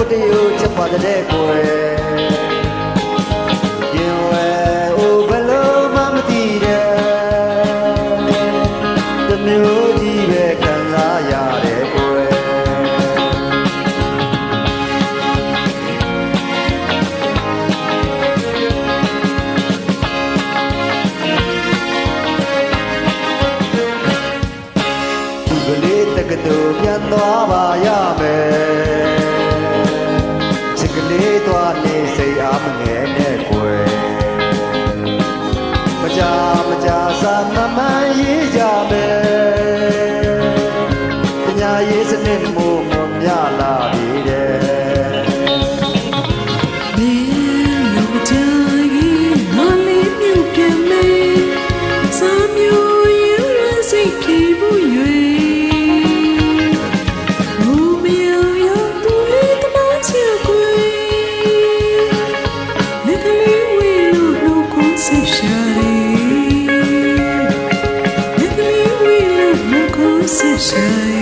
ကိုတယူချက်ပါတဲ့ကိုယ်ရင်ဝဲအိုဘလို့မမတည်တဲ့တမျိုးကြီးပဲခံစားရတဲ့ကိုယ်ကလေးတကတူပြန်သွားပါရမယ် 谁